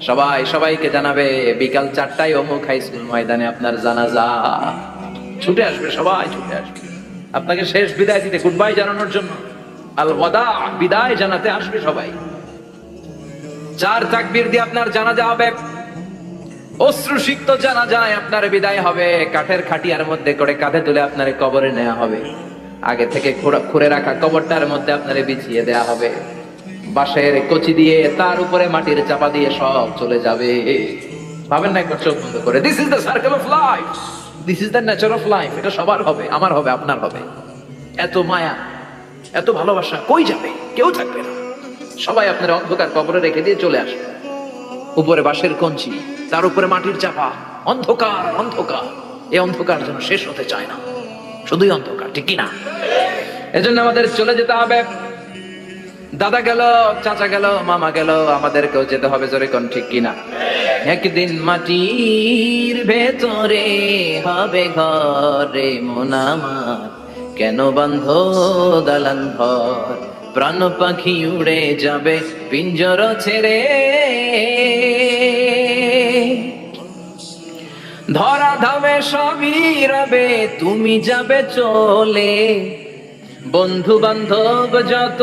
সবাই সবাইকে জানাবে, বিকাল চারটায় অমুক হাই স্কুল ময়দানে আপনার জানাজা। ছুটে আসবে, সবাই ছুটে আসবে। আপনাকে শেষ বিদায় দিতে গুড বাই জানানোর জন্য। আল ওয়াদা বিদায় জানাতে আসবে সবাই। চার তাকবীর দিয়ে আপনার জানাজা হবে। অশ্রুসিক্ত জানা যায় আপনার বিদায় হবে। কাঠের খাটিয়ার মধ্যে করে কাঁধে তুলে আপনার কবরে নেওয়া হবে। আগে থেকে খুঁড়া- রাখা কবরটার মধ্যে আপনার বিছিয়ে দেয়া হবে। বাঁশের কচি দিয়ে তার উপরে মাটির চাপা দিয়ে সব চলে যাবে। ভাবেন না একবার চোখ বন্ধ করে this is the circle of life this is the nature of life এটা সবার হবে, আমার হবে, আপনার হবে। এত মায়া, এত ভালোবাসা কই যাবে? কেউ থাকবে না। সবাই আপনার অন্ধকার কবরে রেখে দিয়ে চলে আসবে উপরে বাঁশের কঞ্চি, তার উপরে মাটির চাপা, অন্ধকার অন্ধকার। এই অন্ধকার যেন শেষ হতে চায় না। শুধুই অন্ধকার, ঠিক কি না? এজন্য আমাদের চলে যেতে হবে। দাদা গেল, চাচা গেল, মামা গেল, আমাদেরকেও যেতে হবে জোরে কোন ঠিক কিনা? একদিন মাটির ভেতরে হবে ঘরে মোনামার কেন বন্ধ দালান ঘর? প্রাণ পাখি উড়ে যাবে পিঞ্জর ছেড়ে। ধরা ধামে সবই রবে, তুমি যাবে চলে। বন্ধু বান্ধব যত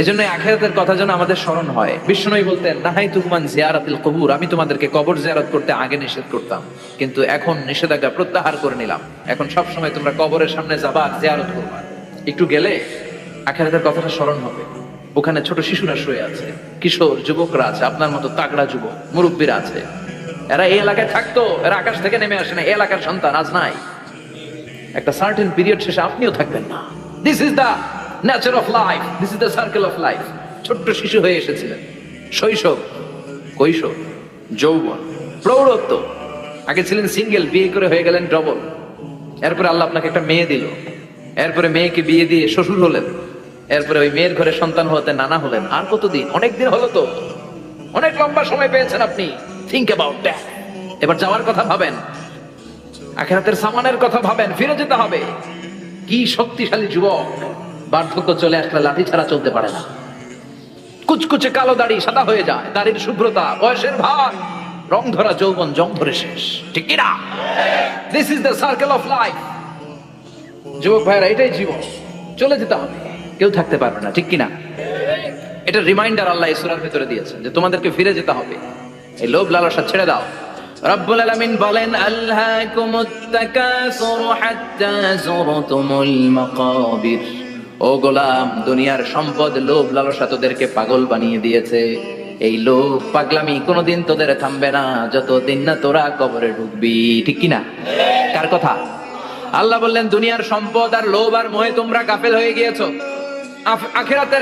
এজন্য আখেরাতের কথা যেন আমাদের স্মরণ হয়। বিষ্ণুই বলতেন নাহাই তুকমান জিয়ারাতিল কবুর। আমি তোমাদেরকে কবর জিয়ারত করতে আগে নিষেধ করতাম, কিন্তু এখন নিষেধাজ্ঞা প্রত্যাহার করে নিলাম। এখন সব সময় তোমরা কবরের সামনে যাবা, জিয়ারত করবা। একটু গেলে আখেরাতের কথাটা স্মরণ হবে। ওখানে ছোট শিশুরা শুয়ে আছে, কিশোর, যুবকরা আছে, আপনার মতো তাগড়া যুবক, মুরব্বীরা আছে। এরা এই এলাকায় থাকতো, এরা আকাশ থেকে নেমে আসে না এলাকার সন্তান আজ নাই। একটা সার্টেন পিরিয়ড শেষে আপনিও থাকবেন না। This is the nature of life this is the circle of life ছোট্ট শিশু হয়ে এসেছিলেন। শৈশব, কৈশোর, যৌবন, প্রৌঢ়ত্ব। আগে ছিলেন সিঙ্গেল, বিয়ে করে হয়ে গেলেন ডবল। এরপরে আল্লাহ আপনাকে একটা মেয়ে দিল। এরপরে মেয়েকে বিয়ে দিয়ে শ্বশুর হলেন। এরপরে ওই মেয়ের ঘরে সন্তান হতে নানা হলেন। আর কতদিন? অনেক দিন হলো তো। অনেক লম্বা সময় পেয়েছেন আপনি। থিঙ্ক অ্যাবাউট দ্যাট এবার যাওয়ার কথা ভাবেন। আখেরাতের সামানের কথা ভাবেন। ফিরে যেতে হবে। কি শক্তিশালী যুবক। বার্ধক্য চলে আসলে লাঠি ছাড়া চলতে পারে না। কুচকুচে কালো দাড়ি সাদা হয়ে যায়, দাড়ির শুভ্রতা, বয়সের ভার, রং ধরা যৌবন, জং ধরে শেষ। ঠিক কিনা this is the circle of life যুবক ভাইরা এটাই জীবন। চলে যেতে হবে। কেউ থাকতে পারবে না, ঠিক কিনা এটা রিমাইন্ডার আল্লাহ ইসুরার ভিতরে দিয়েছে যে তোমাদেরকে ফিরে যেতে হবে। এই লোভ লালসা ছেড়ে দাও। রব্বুল আলামিন বলেন আল্লাহকুমুত তাকাসুর হাত্তা যুরতুমুল মাকাবির। ও গোলাম, দুনিয়ার সম্পদ, লোভ, লালসা তোদেরকে পাগল বানিয়ে দিয়েছে। এই লোভ, পাগলামি কোনোদিন তোদের থামবে না, যতদিন না তোরা কবরে ঢুকবি, ঠিক কিনা? কার কথা? আল্লাহ বললেন, দুনিয়ার সম্পদ আর লোভ আর মোহে তোমরা গাফেল হয়ে গিয়েছো। আখিরাতের